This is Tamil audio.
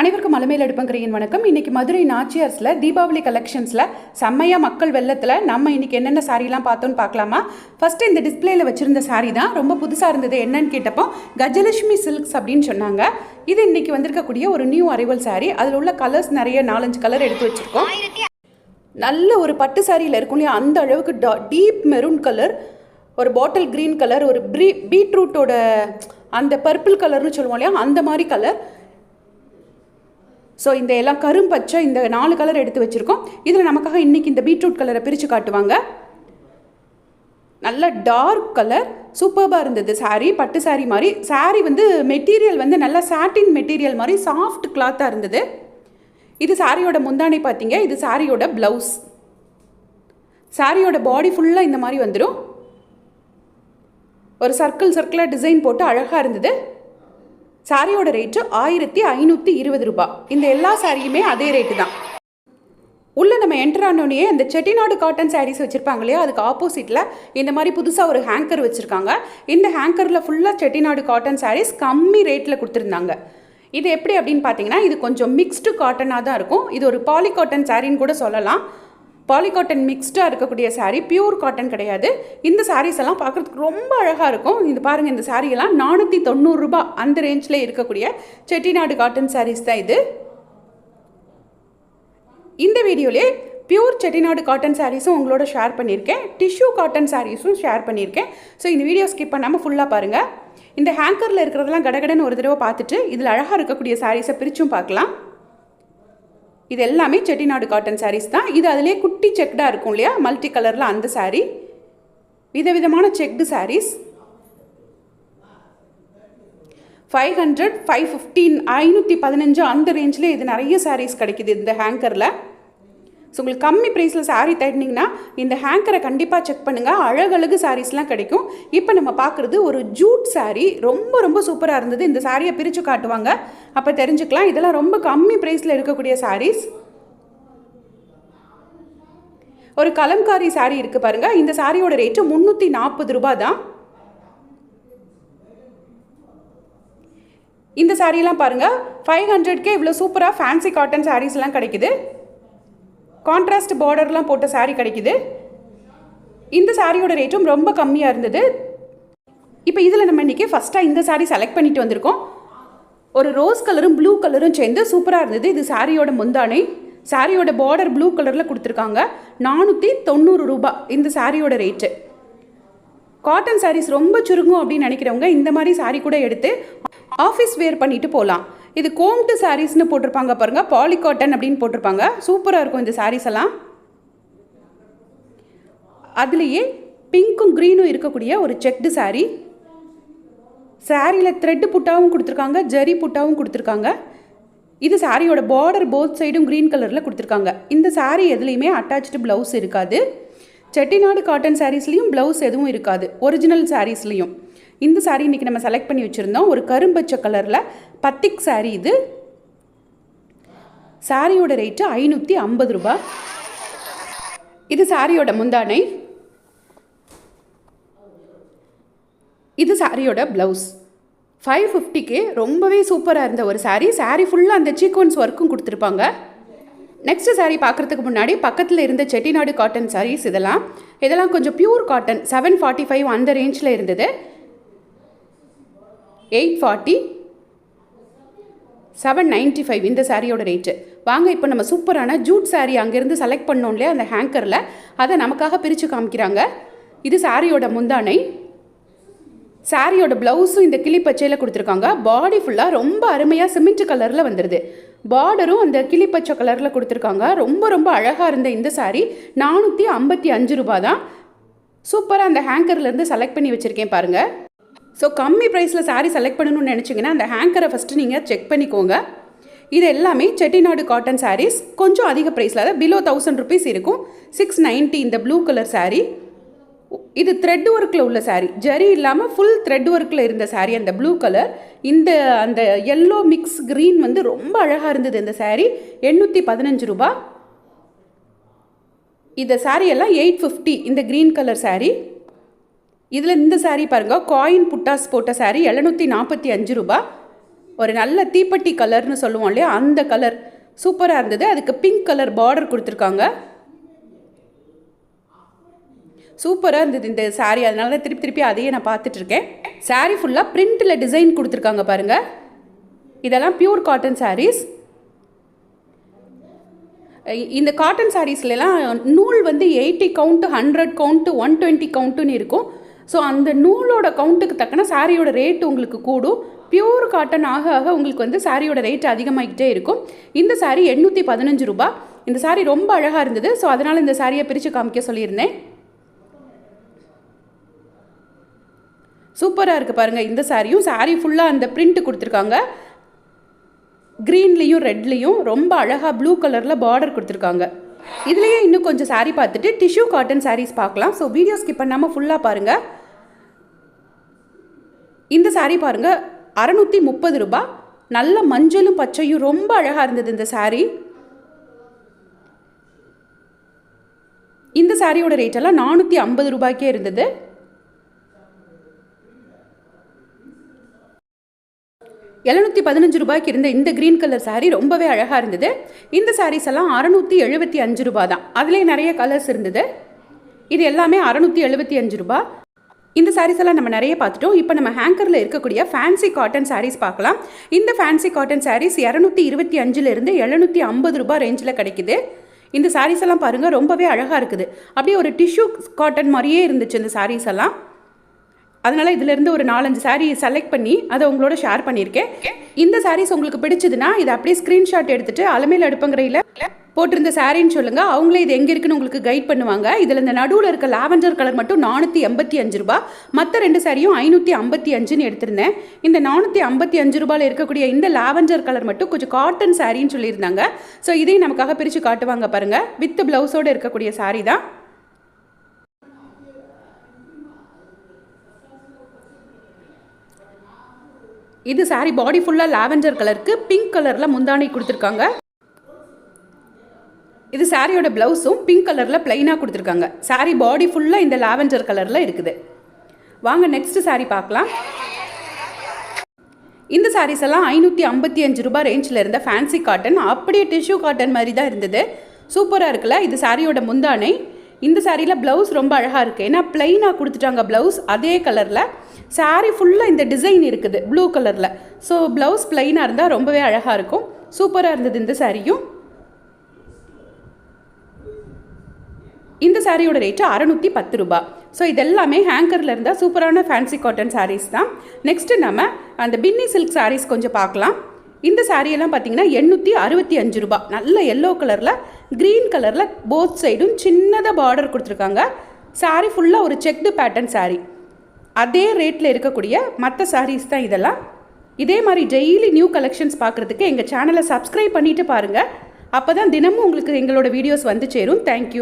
அனைவருக்கும் மலமேல் எடுப்பங்கிறீன் வணக்கம். இன்னைக்கு மதுரை நாச்சியார்ஸில் தீபாவளி கலெக்ஷன்ஸில் செம்மையாக மக்கள் வெள்ளத்தில் நம்ம இன்னைக்கு என்னென்ன சாரீலாம் பார்த்தோன்னு பார்க்கலாமா? ஃபஸ்ட்டு இந்த டிஸ்பிளேயில் வச்சுருந்த சாரீ தான். ரொம்ப புதுசாக இருந்தது. என்னன்னு கேட்டப்போ கஜலட்சுமி சில்க்ஸ் அப்படின்னு சொன்னாங்க. இது இன்றைக்கி வந்திருக்கக்கூடிய ஒரு நியூ அரைவல் சாரீ அதில் உள்ள கலர்ஸ் நிறைய நாலஞ்சு கலர் எடுத்து வச்சுருக்கோம். நல்ல ஒரு பட்டு சாரியில் இருக்கும் இல்லையா? அந்த அளவுக்கு டீப் மெரூன் கலர் ஒரு பாட்டில் க்ரீன் கலர் ஒரு ப்ரீ பீட்ரூட்டோட அந்த பர்பிள் கலர்னு சொல்லுவோம் இல்லையா? அந்த மாதிரி கலர் ஸோ இந்த எல்லாம் கரும்பச்சை இந்த நாலு கலர் எடுத்து வச்சுருக்கோம். இதில் நமக்காக இன்றைக்கி இந்த பீட்ரூட் கலரை பிரித்து காட்டுவாங்க. நல்ல டார்க் கலர் சூப்பர்பாக இருந்தது சாரீ பட்டு சாரீ மாதிரி. சாரீ வந்து மெட்டீரியல் வந்து நல்ல சாட்டின் மெட்டீரியல் மாதிரி சாஃப்ட் கிளாத்தாக இருந்தது. இது சாரியோட முந்தானை பார்த்தீங்க. இது சாரியோட ப்ளவுஸ் சாரியோட பாடி ஃபுல்லாக இந்த மாதிரி வந்துடும் ஒரு சர்க்கிள் சர்க்கிளாக டிசைன் போட்டு அழகாக இருந்தது. சாரியோட ரேட்டு ஆயிரத்தி ஐநூற்றி இருபது ரூபாய் இந்த எல்லா சாரியுமே அதே ரேட்டு தான். உள்ளே நம்ம என்டர் ஆனோடனே அந்த செட்டிநாடு காட்டன் சாரீஸ் வச்சுருப்பாங்க இல்லையா? அதுக்கு ஆப்போசிட்டில் இந்த மாதிரி புதுசாக ஒரு ஹேங்கர் வச்சுருக்காங்க. இந்த ஹேங்கரில் ஃபுல்லாக செட்டிநாடு காட்டன் சாரீஸ் கம்மி ரேட்டில் கொடுத்துருந்தாங்க. இது எப்படி அப்படின்னு பார்த்தீங்கன்னா இது கொஞ்சம் மிக்ஸ்டு காட்டனாக தான் இருக்கும். இது ஒரு பாலி காட்டன் சாரின்னு கூட சொல்லலாம். பாலி காட்டன் மிக்ஸ்டாக இருக்கக்கூடிய சாரீ பியூர் காட்டன் கிடையாது. இந்த சாரீஸ் எல்லாம் பார்க்குறதுக்கு ரொம்ப அழகாக இருக்கும். இது பாருங்கள் இந்த சாரீலாம் எல்லாம் நானூற்றி தொண்ணூறுரூபா அந்த ரேஞ்சில் இருக்கக்கூடிய செட்டிநாடு காட்டன் சாரீஸ் தான் இது. இந்த வீடியோலே பியூர் செட்டிநாடு காட்டன் சாரீஸும் உங்களோட ஷேர் பண்ணியிருக்கேன். டிஷ்யூ காட்டன் சாரீஸும் ஷேர் பண்ணியிருக்கேன். ஸோ இந்த வீடியோ ஸ்கிப் பண்ணாமல் ஃபுல்லாக பாருங்கள் இந்த ஹேங்கரில் இருக்கிறதெல்லாம் கடகடன்னு ஒரு தடவை பார்த்துட்டு இதில் அழகாக இருக்கக்கூடிய சாரீஸை பிரிச்சும் பார்க்கலாம். இது எல்லாமே செட்டிநாடு காட்டன் சாரீஸ் தான். இது அதிலே குட்டி செக்டாக இருக்கும் இல்லையா? மல்டி கலரில் அந்த சாரீ விதவிதமான checked saris five hundred five fifteen ஐநூற்றி பதினஞ்சு அந்த ரேஞ்சில் இது நிறைய சாரீஸ் கிடைக்குது இந்த ஹேங்கரில் ஸோ உங்களுக்கு கம்மி ப்ரைஸில் சாரீ தேடினீங்கன்னா இந்த ஹேங்கரை கண்டிப்பாக செக் பண்ணுங்கள் அழகழகு சாரீஸ்லாம் கிடைக்கும். இப்போ நம்ம பார்க்குறது ஒரு ஜூட் சாரீ ரொம்ப ரொம்ப சூப்பராக இருந்தது. இந்த சாரியை பிரித்து காட்டுவாங்க. அப்போ தெரிஞ்சுக்கலாம். இதெல்லாம் ரொம்ப கம்மி ப்ரைஸில் இருக்கக்கூடிய சாரீஸ் ஒரு கலம்காரி சாரீ இருக்குது பாருங்கள் இந்த சாரியோட ரேட்டு முந்நூற்றி நாற்பது ரூபா தான். இந்த சாரீலாம் பாருங்கள் ஃபைவ் ஹண்ட்ரட்கே இவ்வளோ சூப்பராக ஃபேன்சி காட்டன் சாரீஸ்லாம் கிடைக்குது. கான்ட்ராஸ்ட் பார்டர்லாம் போட்ட சாரீ கிடைக்குது. இந்த சாரியோட ரேட்டும் ரொம்ப கம்மியாக இருந்தது. இப்போ இதில் நம்ம இன்றைக்கி ஃபஸ்ட்டாக இந்த சாரீ செலக்ட் பண்ணிட்டு வந்திருக்கோம். ஒரு ரோஸ் கலரும் ப்ளூ கலரும் சேர்ந்து சூப்பராக இருந்தது. இது சாரியோட முந்தானை. சாரியோட பார்டர் ப்ளூ கலரில் கொடுத்துருக்காங்க. நானூற்றி தொண்ணூறு ரூபாய் இந்த சாரியோட ரேட்டு காட்டன் சாரீஸ் ரொம்ப சுருங்கும் அப்படின்னு நினைக்கிறவங்க இந்த மாதிரி சாரீ கூட எடுத்து ஆஃபீஸ் வேர் பண்ணிட்டு போகலாம் இது கோம்ட்டு சாரீஸ்னு போட்டிருப்பாங்க பாருங்க. பாலிகாட்டன் அப்படின்னு போட்டிருப்பாங்க. சூப்பராக இருக்கும் இந்த சாரீஸ் எல்லாம். அதுலேயே பிங்க்கும் க்ரீனும் இருக்கக்கூடிய ஒரு செக்டு சாரீ. சாரியில் த்ரெட்டு புட்டாவும் கொடுத்துருக்காங்க. ஜரி புட்டாவும் கொடுத்துருக்காங்க. இது சாரியோட பார்டர் போத் சைடும் க்ரீன் கலரில் கொடுத்துருக்காங்க. இந்த சாரீ எதுலேயுமே அட்டாச்சு ப்ளவுஸ் இருக்காது. செட்டிநாடு காட்டன் சாரீஸ்லேயும் ப்ளவுஸ் எதுவும் இருக்காது. ஒரிஜினல் சாரீஸ்லேயும். இந்த சாரீ இன்றைக்கி நம்ம செலக்ட் பண்ணி வச்சுருந்தோம். ஒரு கரும்பச்சை கலரில் பத்திக் சாரீ இது. சாரியோட ரேட்டு ஐநூற்றி ஐம்பது ரூபாய் இது சாரியோட முந்தானை. இது சாரியோட ப்ளவுஸ் ஃபைவ் ஃபிஃப்டிக்கு ரொம்பவே சூப்பராக இருந்த ஒரு சாரீ சாரீ ஃபுல்லாக அந்த சீக்வன்ஸ் ஒர்க்கும் கொடுத்துருப்பாங்க. நெக்ஸ்ட் சாரீ பார்க்குறதுக்கு முன்னாடி பக்கத்தில் இருந்த செட்டிநாடு காட்டன் சாரீஸ் இதெல்லாம். இதெல்லாம் கொஞ்சம் pure cotton seven forty five அந்த ரேஞ்சில் இருந்தது. Eight forty seven ninety five இந்த சாரியோட ரேட்டு வாங்க இப்போ நம்ம சூப்பரான ஜூட் saree அங்கேருந்து செலக்ட் பண்ணோம் இல்லையா அந்த ஹேங்கரில் அதை நமக்காக பிரித்து காமிக்கிறாங்க. இது சாரியோட முந்தானை. சாரியோட ப்ளவுஸும் இந்த கிளி பச்சையில் கொடுத்துருக்காங்க. பாடி ஃபுல்லாக ரொம்ப அருமையாக சிமெண்ட் கலரில் வந்துடுது பார்டரும் அந்த கிளி பச்சை கலரில் கொடுத்துருக்காங்க. ரொம்ப ரொம்ப அழகாக இருந்த இந்த saree நானூற்றி ஐம்பத்தி அஞ்சு ரூபா தான். சூப்பராக அந்த ஹேங்கர்லேருந்து செலக்ட் பண்ணி வச்சுருக்கேன் பாருங்கள் ஸோ கம்மி ப்ரைஸில் சாரீ செலக்ட் பண்ணணும்னு நினச்சிங்கன்னா அந்த ஹேங்கரை ஃபஸ்ட்டு நீங்கள் செக் பண்ணிக்கோங்க. இது எல்லாமே செட்டிநாடு காட்டன் சாரீஸ் கொஞ்சம் அதிக ப்ரைஸில் அதாவது பிலோ தௌசண்ட் ருபீஸ் இருக்கும். சிக்ஸ் நைன்ட்டி இந்த ப்ளூ கலர் சாரீ இது த்ரெட் ஒர்க்கில் உள்ள சாரீ ஜரி இல்லாமல் ஃபுல் த்ரெட் ஒர்க்கில் இருந்த சாரீ அந்த ப்ளூ கலர் இந்த அந்த எல்லோ மிக்ஸ் க்ரீன் வந்து ரொம்ப அழகாக இருந்தது இந்த சாரீ எண்ணூற்றி பதினஞ்சு ரூபா இந்த saree எல்லாம் எயிட் ஃபிஃப்டி இந்த க்ரீன் கலர் சாரீ இதில் இந்த சாரீ பாருங்கள் காயின் புட்டாஸ் போட்ட சாரீ எழுநூற்றி நாற்பத்தி அஞ்சு ரூபா. ஒரு நல்ல தீப்பெட்டி கலர்னு சொல்லுவோம் இல்லையா? அந்த கலர் சூப்பராக இருந்தது. அதுக்கு பிங்க் கலர் பார்டர் கொடுத்துருக்காங்க. சூப்பராக இருந்தது இந்த சாரீ அதனால தான் திருப்பி திருப்பி அதையே நான் பார்த்துட்ருக்கேன் சாரீ ஃபுல்லாக பிரிண்டில் டிசைன் கொடுத்துருக்காங்க பாருங்கள் இதெல்லாம் பியூர் காட்டன் சாரீஸ் இந்த காட்டன் சாரீஸ்லாம் நூல் வந்து eighty count hundred count one twenty கவுண்ட்டுன்னு இருக்கும். ஸோ அந்த நூலோட கவுண்ட்டுக்கு தக்கன சாரியோட ரேட் உங்களுக்கு கூடும். பியூர் காட்டன் ஆக ஆக உங்களுக்கு வந்து சாரியோட ரேட் அதிகமாகிக்கிட்டே இருக்கும். இந்த சாரீ எண்ணூற்றி பதினஞ்சு ரூபாய் இந்த சாரீ ரொம்ப அழகாக இருந்தது. ஸோ அதனால் இந்த சாரியை பிரித்து காமிக்க சொல்லியிருந்தேன். சூப்பராக இருக்குது பாருங்கள் இந்த சாரியும் சாரீ ஃபுல்லாக அந்த பிரிண்ட் கொடுத்துருக்காங்க. க்ரீன்லேயும் ரெட்லேயும் ரொம்ப அழகாக ப்ளூ கலரில் பார்டர் கொடுத்துருக்காங்க. இதுலேயே இன்னும் கொஞ்சம் saree பார்த்துட்டு டிஷ்யூ காட்டன் சாரீஸ் பார்க்கலாம். ஸோ வீடியோ ஸ்கிப் பண்ணாமல் ஃபுல்லாக பாருங்கள் இந்த சாரீ பாருங்கள் அறநூற்றி முப்பது ரூபாய் நல்ல மஞ்சளும் பச்சையும் ரொம்ப அழகாக இருந்தது இந்த சாரீ இந்த சாரியோட ரேட் எல்லாம் நானூற்றி ஐம்பது ரூபாய்க்கே இருந்தது. எழுநூற்றி பதினஞ்சு ரூபாய்க்கு இருந்த இந்த க்ரீன் கலர் சாரீ ரொம்பவே அழகாக இருந்தது. இந்த சாரீஸ் எல்லாம் அறநூற்றி எழுபத்தி அஞ்சு ரூபா தான். அதுலேயே நிறைய கலர்ஸ் இருந்தது. இது எல்லாமே அறநூற்றி எழுபத்தி அஞ்சு ரூபாய். இந்த சாரீஸ் எல்லாம் நம்ம நிறைய பார்த்துட்டோம். இப்போ நம்ம ஹேங்கரில் இருக்கக்கூடிய ஃபேன்சி காட்டன் சாரீஸ் பார்க்கலாம். இந்த ஃபேன்சி காட்டன் சாரீஸ் இரநூத்தி இருபத்தி அஞ்சுலேருந்து எழுநூற்றி ஐம்பது ரூபாய் ரேஞ்சில் கிடைக்குது. இந்த சாரீஸ் எல்லாம் பாருங்கள் ரொம்பவே அழகாக இருக்குது. அப்படியே ஒரு டிஷ்யூ காட்டன் மாதிரியே இருந்துச்சு இந்த சாரீஸ் எல்லாம். அதனால் இதிலேருந்து ஒரு நாலஞ்சு சாரீ செலக்ட் பண்ணி அதை உங்களோட ஷேர் பண்ணியிருக்கேன். இந்த சாரீஸ் உங்களுக்கு பிடிச்சதுன்னா இதை அப்படியே ஸ்க்ரீன்ஷாட் எடுத்துட்டு அலமையில் அடுப்பங்கரையில் போட்டிருந்த சாரின்னு சொல்லுங்கள் அவங்களே இது எங்கே இருக்குன்னு உங்களுக்கு கைட் பண்ணுவாங்க. இதில் இந்த நடுவில் இருக்க லாவெண்டர் கலர் மட்டும் நானூற்றி எண்பத்தி அஞ்சு ரூபா மற்ற ரெண்டு சாரியும் ஐநூற்றி ஐம்பத்தி அஞ்சுன்னு எடுத்திருந்தேன். இந்த நானூற்றி ஐம்பத்தி அஞ்சு ரூபாயில் இருக்கக்கூடிய இந்த லாவெண்டர் கலர் மட்டும் கொஞ்சம் காட்டன் சாரின்னு சொல்லியிருந்தாங்க. ஸோ இதையும் நமக்காக பிரித்து காட்டுவாங்க பாருங்கள் வித் ப்ளவுஸோடு இருக்கக்கூடிய சாரி தான். இது சாரீ பாடி ஃபுல்லாக லாவெண்டர் கலருக்கு பிங்க் கலரில் முந்தானை கொடுத்துருக்காங்க. இது சாரியோட ப்ளவுஸும் பிங்க் கலரில் ப்ளைனாக கொடுத்துருக்காங்க. saree பாடி ஃபுல்லாக இந்த லாவெண்டர் கலரில் இருக்குது. வாங்க நெக்ஸ்ட் saree பார்க்கலாம். இந்த சாரீஸ் எல்லாம் ஐநூற்றி ஐம்பத்தி அஞ்சு ரூபாய் ரேஞ்சில் இருந்த ஃபேன்சி காட்டன் அப்படியே டிஷ்யூ காட்டன் மாதிரி தான் இருந்தது. சூப்பராக இருக்குல்ல இது சாரியோட முந்தானை. இந்த சாரியில் ப்ளவுஸ் ரொம்ப அழகாக இருக்குது ஏன்னா ப்ளைனாக கொடுத்துட்டாங்க ப்ளவுஸ் அதே கலரில் சாரீ ஃபுல்லாக இந்த டிசைன் இருக்குது ப்ளூ கலரில் ஸோ ப்ளவுஸ் ப்ளைனாக இருந்தால் ரொம்பவே அழகாக இருக்கும். சூப்பராக இருந்தது இந்த சாரியும் இந்த சாரியோட ரேட்டு அறநூற்றி பத்து ரூபா. ஸோ இதெல்லாமே ஹேங்கரில் இருந்தால் சூப்பரான ஃபேன்சி காட்டன் சாரீஸ் தான். நெக்ஸ்ட்டு நம்ம அந்த பின்னி சில்க் சாரீஸ் கொஞ்சம் பார்க்கலாம். இந்த சாரியெல்லாம் பார்த்தீங்கன்னா எண்ணூற்றி அறுபத்தி அஞ்சு ரூபா. நல்ல எல்லோ கலரில் க்ரீன் கலரில் போத் சைடும் சின்னதாக பார்டர் கொடுத்துருக்காங்க. Saree ஃபுல்லாக ஒரு செக்டு பேட்டர்ன் சாரீ அதே ரேட்டில் இருக்கக்கூடிய மற்ற சாரீஸ் தான் இதெல்லாம். இதே மாதிரி டெய்லி நியூ கலெக்ஷன்ஸ் பார்க்குறதுக்கு எங்கள் சேனலை சப்ஸ்கிரைப் பண்ணிவிட்டு பாருங்கள் அப்போ தான் தினமும் உங்களுக்கு எங்களோட வீடியோஸ் வந்து சேரும். தேங்க்யூ